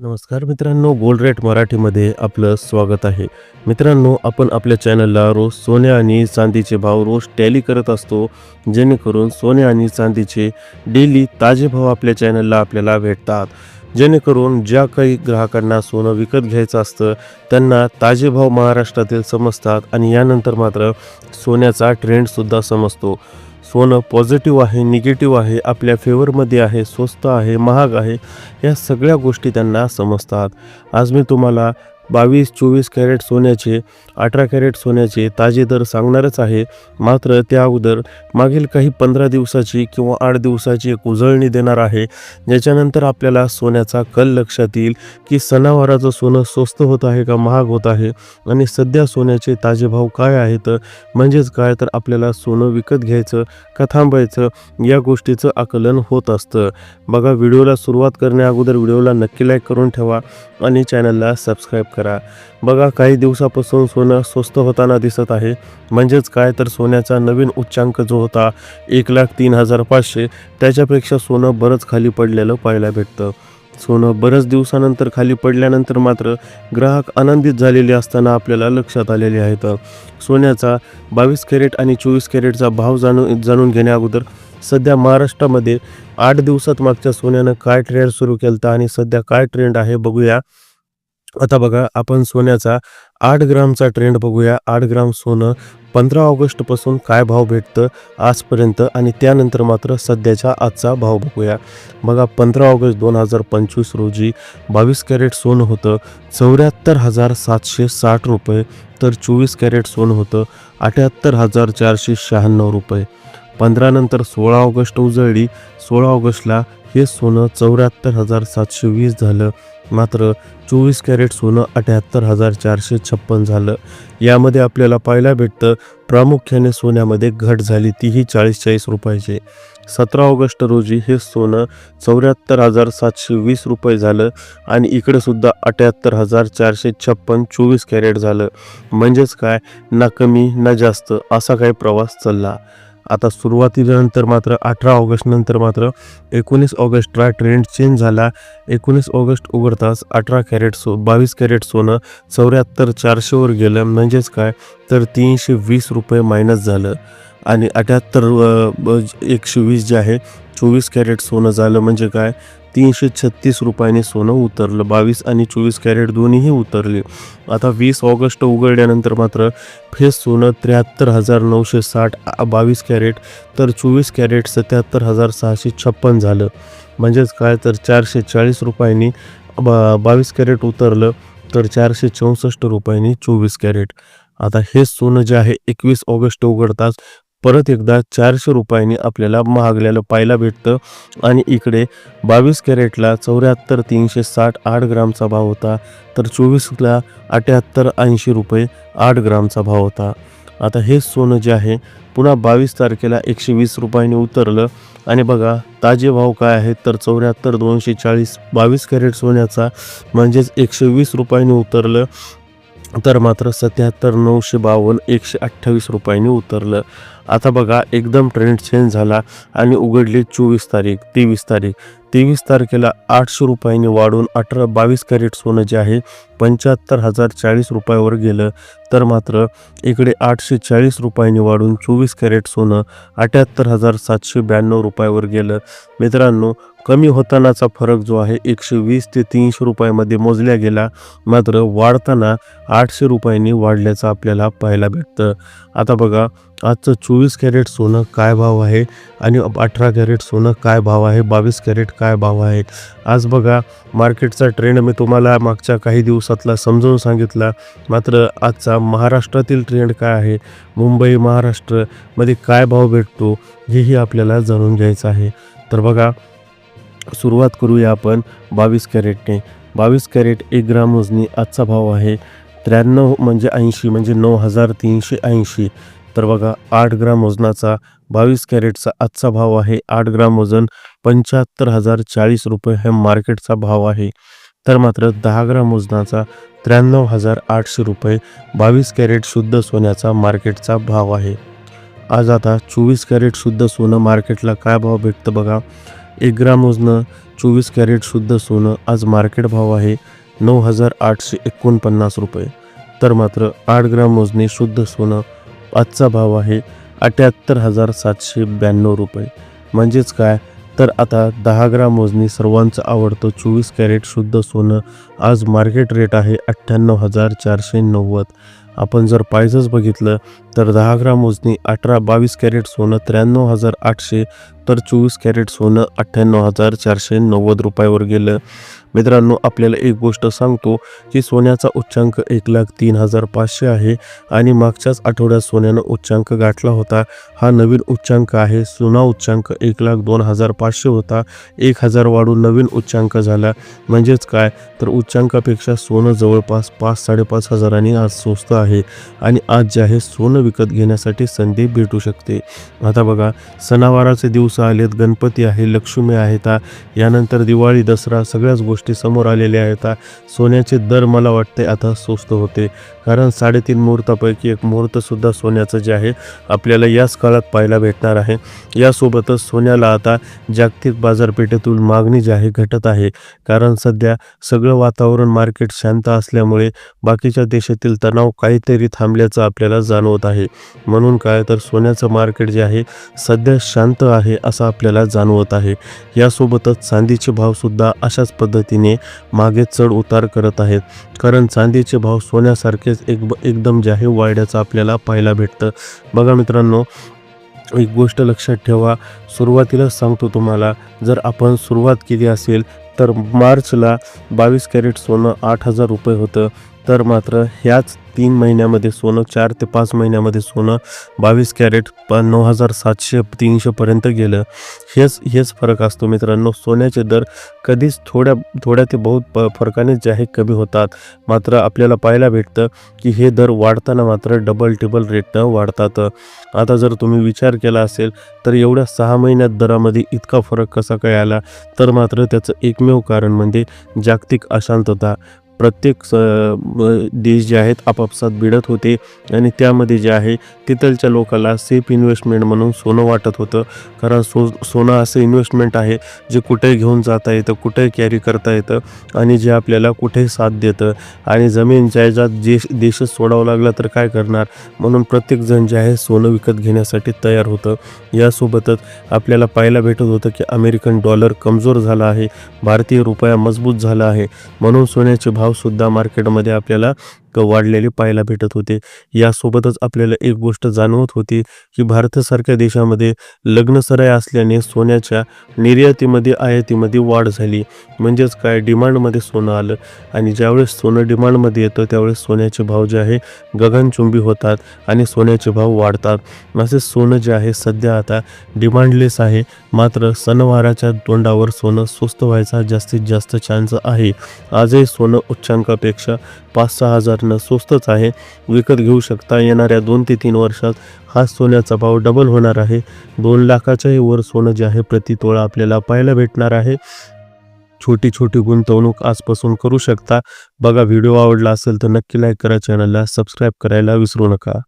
नमस्कार मित्रांनो gold rate मराठीमध्ये आपलं स्वागत आहे. मित्रांनो आपण आपल्या चॅनलला रोज सोने आणि चांदीचे भाव रोज टॅली करत असतो. जेणेकरून सोने आणि चांदीचे डेली ताजे भाव आपल्या चॅनलला आपल्याला भेटतात. जेणेकरून ज्या काही ग्राहकांना सोनं विकत घ्यायचं असतं त्यांना ताजे भाव महाराष्ट्रातील समजतात आणि यानंतर मात्र सोन्याचा ट्रेंडसुद्धा समजतो. सोनं पॉझिटिव्ह आहे निगेटिव्ह आहे आपल्या फेवरमध्ये आहे स्वस्त आहे महाग आहे या सगळ्या गोष्टी त्यांना समजतात. आज मी तुम्हाला बावीस चोवीस कॅरेट सोन्याचे अठरा कॅरेट सोन्याचे ताजे दर सांगणारच आहे. मात्र त्या अगोदर मागील काही पंधरा दिवसाची किंवा आठ दिवसाची एक उजळणी देणार आहे. ज्याच्यानंतर आपल्याला सोन्याचा कल लक्षात येईल की सणावाराचं सोनं स्वस्त होत आहे का महाग होत आहे आणि सध्या सोन्याचे ताजे भाव काय आहेत? म्हणजेच काय? तर आपल्याला सोनं विकत घ्यायचं का थांबायचं? या गोष्टीचं आकलन होत असतं. बघा व्हिडिओला सुरुवात करण्या अगोदर व्हिडिओला नक्की लाईक करून ठेवा आणि चॅनलला सबस्क्राईब करा. बघा काही दिवसापासून सोनं स्वस्त होताना दिसत आहे. म्हणजेच काय तर सोन्याचा नवीन उच्चांक जो होता एक लाख तीन हजार पाचशे त्याच्यापेक्षा सोनं बरंच खाली पडलेलं पाहायला भेटतं. सोनं बऱ्याच दिवसानंतर खाली पडल्यानंतर मात्र ग्राहक आनंदित झालेले असताना आपल्याला लक्षात आलेले आहेत. सोन्याचा बावीस कॅरेट आणि चोवीस कॅरेटचा भाव जाणून जाणून घेण्या अगोदर सध्या महाराष्ट्रामध्ये आठ दिवसात मागच्या सोन्यानं काय ट्रेंड सुरू केलं आणि सध्या काय ट्रेंड आहे बघूया. आता बघा आपण सोन्याचा आठ ग्रामचा ट्रेंड बघूया. आठ ग्राम सोनं पंधरा ऑगस्टपासून काय भाव भेटतं आजपर्यंत? आणि त्यानंतर मात्र सध्याचा आजचा भाव बघूया. बघा पंधरा ऑगस्ट दोन हजार पंचवीस रोजी बावीस कॅरेट सोनं होतं. चौऱ्याहत्तर हजार सातशे साठ रुपये. तर चोवीस कॅरेट सोनं होतं. अठ्याहत्तर हजार चारशे शहाण्णव रुपये. पंधरा नंतर सोळा ऑगस्ट उजळली. सोळा ऑगस्टला हे सोनं चौऱ्याहत्तर हजार सातशे वीस झालं. मात्र चोवीस कॅरेट सोनं अठ्याहत्तर हजार चारशे छप्पन झालं. यामध्ये आपल्याला पाहायला भेटतं प्रामुख्याने सोन्यामध्ये घट झाली तीही चाळीस चाळीस रुपयाचे. सतरा ऑगस्ट रोजी हे सोनं चौऱ्याहत्तर हजार सातशे वीस रुपये झालं आणि इकडेसुद्धा अठ्याहत्तर हजार चारशे छप्पन चोवीस कॅरेट झालं. म्हणजेच काय? ना कमी ना जास्त असा काही प्रवास चालला. आता सुरुवातीनंतर मात्र अठरा ऑगस्ट नंतर मात्र एकोणीस ऑगस्टला ट्रेंड चेंज झाला. एकोणीस ऑगस्ट उघडताच अठरा कॅरेट सो बावीस कॅरेट सोनं चौऱ्याहत्तर चारशेवर गेलं. म्हणजेच काय? तर तीनशे वीस रुपये मायनस झालं. आणि अठ्याहत्तर एकशे वीस जे आहे चोवीस कॅरेट सोनं झालं म्हणजे काय? तीनशे छत्तीस रुपयाने सोनं उतरलं. बावीस आणि चोवीस कॅरेट दोन्हीही उतरले. आता वीस ऑगस्ट उघडल्यानंतर मात्र फेस सोनं त्र्याहत्तर हजार नऊशे साठ बावीस कॅरेट तर चोवीस कॅरेट सत्याहत्तर हजार सहाशे छप्पन झालं. म्हणजेच काय? तर चारशे चाळीस रुपयांनी बा बावीस कॅरेट उतरलं तर चारशे चौसष्ट रुपयांनी चोवीस कॅरेट. आता हे सोनं जे आहे एकवीस ऑगस्ट उघडताच परत एकदा चारशे रुपयांनी आपल्याला महागल्याला पाहायला भेटतं. आणि इकडे बावीस कॅरेटला चौऱ्याहत्तर तीनशे साठ आठ ग्रामचा भाव होता. तर चोवीसला अठ्याहत्तर ऐंशी रुपये आठ ग्रामचा भाव होता. आता हे सोनं जे आहे पुन्हा बावीस तारखेला एकशे वीस रुपयांनी उतरलं. आणि बघा ताजे भाव काय आहेत? तर चौऱ्याहत्तर दोनशे चाळीस बावीस कॅरेट सोन्याचा म्हणजेच एकशे वीस रुपयांनी उतरलं. तर मात्र सत्याहत्तर नऊशे बावन्न एकशे अठ्ठावीस रुपयांनी उतरलं. आता बघा एकदम ट्रेंड चेंज झाला आणि उघडली चोवीस तारीख तेवीस तारीख. तेवीस तारखेला आठशे रुपयांनी वाढून अठरा बावीस कॅरेट सोनं जे आहे पंच्याहत्तर हजार चाळीस रुपयावर गेलं. तर मात्र इकडे आठशे चाळीस रुपयांनी वाढून चोवीस कॅरेट सोनं अठ्याहत्तर हजार सातशे ब्याण्णव रुपयावर गेलं. मित्रांनो कमी होतानाचा फरक जो आहे एकशे वीस ते तीनशे रुपयामध्ये मोजल्या गेला. मात्र वाढताना आठशे रुपयांनी वाढल्याचं आपल्याला पाहायला भेटतं. आता बघा आजचं चोवीस कॅरेट सोनं काय भाव आहे? आणि अठरा कॅरेट सोनं काय भाव आहे? बावीस कॅरेट काय भाव आहे? आज बघा मार्केटचा ट्रेंड मी तुम्हाला मागच्या काही दिवसातला समजावून सांगितला. मात्र आजचा महाराष्ट्रातील ट्रेंड काय आहे? मुंबई महाराष्ट्रमध्ये काय भाव भेटतो? हेही आपल्याला जाणून घ्यायचं आहे. तर बघा सुरुवात करूया आपण बावीस कॅरेटने. बावीस कॅरेट एक ग्राम मोजणी आजचा भाव आहे त्र्याण्णव म्हणजे ऐंशी म्हणजे नऊ हजार तीनशे ऐंशी. तर बघा आठ ग्राम वजनाचा बावीस कॅरेटचा आजचा भाव आहे आठ ग्राम वजन पंच्याहत्तर हजार चाळीस रुपये हे मार्केटचा भाव आहे. तर मात्र दहा ग्राम वजनाचा त्र्याण्णव हजार आठशे रुपये बावीस कॅरेट शुद्ध सोन्याचा मार्केटचा भाव आहे. आज आता चोवीस कॅरेट शुद्ध सोनं मार्केटला काय भाव भेटतं बघा? एक ग्राम वजनं चोवीस कॅरेट शुद्ध सोनं आज मार्केट भाव आहे नऊ हजार आठशे एकोणपन्नास रुपये. तर मात्र आठ ग्राम मोजणी शुद्ध सोनं आजचा भाव आहे अठ्याहत्तर हजार सातशे ब्याण्णव रुपये. म्हणजेच काय? तर आता दहा ग्राम मोजणी सर्वांचं आवडतं चोवीस कॅरेट शुद्ध सोनं आज मार्केट रेट आहे अठ्ठ्याण्णव हजार चारशे नव्वद. आपण जर पाहिजंच बघितलं तर दहा ग्राम मोजणी अठरा बावीस कॅरेट सोनं त्र्याण्णव हजार आठशे तर चोवीस कॅरेट सोनं अठ्ठ्याण्णव हजार चारशे नव्वद रुपयावर गेलं. मित्रांनो आपल्याला एक गोष्ट सांगतो की सोन्याचा उच्चांक एक लाख तीन हजार पाचशे आहे आणि मागच्याच आठवड्यात सोन्यानं उच्चांक गाठला होता. हा नवीन उच्चांक आहे. सोना उच्चांक एक लाख दोन हजार पाचशे होता. एक हजार वाढून नवीन उच्चांक झाला. म्हणजेच काय? तर उच्चांकापेक्षा सोनं जवळपास पाच साडेपाच हजारांनी आज स्वस्त आहे आणि आज जे आहे सोनं विकत घेण्यासाठी संधी भेटू शकते. आता बघा सणावाराचे दिवस आलेत गणपती आहे लक्ष्मी आहेत हा. यानंतर दिवाळी दसरा सगळ्याच गोष्टी समोर आलेल्या आहेत सोन्याचे दर मला वाटते आता स्वस्त होते. कारण साडेतीन मुहूर्तापैकी एक मुहूर्तसुद्धा सोन्याचं जे आहे आपल्याला याच काळात पाहायला भेटणार आहे. यासोबतच सोन्याला आता जागतिक बाजारपेठेतून मागणी जी आहे घटत आहे. कारण सध्या सगळं वातावरण मार्केट शांत असल्यामुळे बाकीच्या देशातील तणाव काहीतरी थांबल्याचं आपल्याला जाणवत आहे. म्हणून काय तर सोन्याचं मार्केट जे आहे सध्या शांत आहे असं आपल्याला जाणवत आहे. यासोबतच चांदीचे भावसुद्धा अशाच पद्धतीने मागे चढ उतार करत आहेत. कारण चांदीचे भाव सोन्यासारखेच एक एकदम जे आहे वाढ्याचं आपल्याला पाहायला भेटतं. बघा मित्रांनो एक गोष्ट लक्षात ठेवा. सुरुवातीलाच सांगतो तुम्हाला जर आपण सुरुवात केली असेल तर मार्चला बावीस कॅरेट सोनं आठ हजार रुपये होतं. तर मात्र ह्याच तीन महिन्यामध्ये सोनं चार ते पाच महिन्यामध्ये सोनं बावीस कॅरेट प नऊ हजार सातशे तीनशेपर्यंत गेलं. हेच हेच फरक असतो मित्रांनो. सोन्याचे दर कधीच थोड्या थोड्या ते बहुत प फरकाने जे आहे कमी होतात. मात्र आपल्याला पाहायला भेटतं की हे दर वाढताना मात्र डबल टिबल रेटनं वाढतात. आता जर तुम्ही विचार केला असेल तर एवढ्या सहा महिन्यात दरामध्ये इतका फरक कसा काय आला? तर मात्र त्याचं एकमेव कारण म्हणजे जागतिक अशांतता. प्रत्येक स देश जे आहेत आपापसात भिडत होते आणि त्यामध्ये जे आहे तिथलच्या लोकाला सेफ इन्व्हेस्टमेंट म्हणून सोनं वाटत होतं. कारण सो सोनं असं इन्व्हेस्टमेंट आहे जे कुठेही घेऊन जाता येतं कुठेही कॅरी करता येतं आणि जे आपल्याला कुठेही साथ देतं. आणि जमीन जायजात जे देशच सोडावं लागला तर काय करणार? म्हणून प्रत्येकजण जे आहे सोनं विकत घेण्यासाठी तयार होतं. यासोबतच आपल्याला पाहायला भेटत होतं की अमेरिकन डॉलर कमजोर झाला आहे भारतीय रुपया मजबूत झाला आहे. म्हणून सोन्याचे भावसुद्धा मार्केटमध्ये आपल्याला वाढलेले पाहायला भेटत होते. यासोबतच आपल्याला एक गोष्ट जाणवत होती की भारतासारख्या देशामध्ये लग्नसराय असल्याने सोन्याच्या निर्यातीमध्ये आयातीमध्ये वाढ झाली. म्हणजेच काय? डिमांडमध्ये सोनं आलं. आणि ज्यावेळेस सोनं डिमांडमध्ये येतं त्यावेळेस सोन्याचे भाव जे आहे गगनचुंबी होतात आणि सोन्याचे भाव वाढतात. असे सोनं जे आहे सध्या आता डिमांडलेस आहे. मात्र सणवाराच्या तोंडावर सोनं स्वस्त व्हायचा जास्तीत जास्त चान्स आहे. आजही सोनं उच्चांकापेक्षा पाच सहा हजार हजारनं स्वस्तच आहे. विकत घेऊ शकता. येणाऱ्या दोन ते तीन वर्षात हा सोन्याचा भाव डबल होणार आहे. दोन लाखाच्याही वर सोनं जे आहे प्रति तोळा आपल्याला पाहायला भेटणार आहे. छोटी छोटी गुंतवणूक आजपासून करू शकता. बघा व्हिडिओ आवडला असेल तर नक्की लाईक करा. चॅनलला सबस्क्राईब करायला विसरू नका.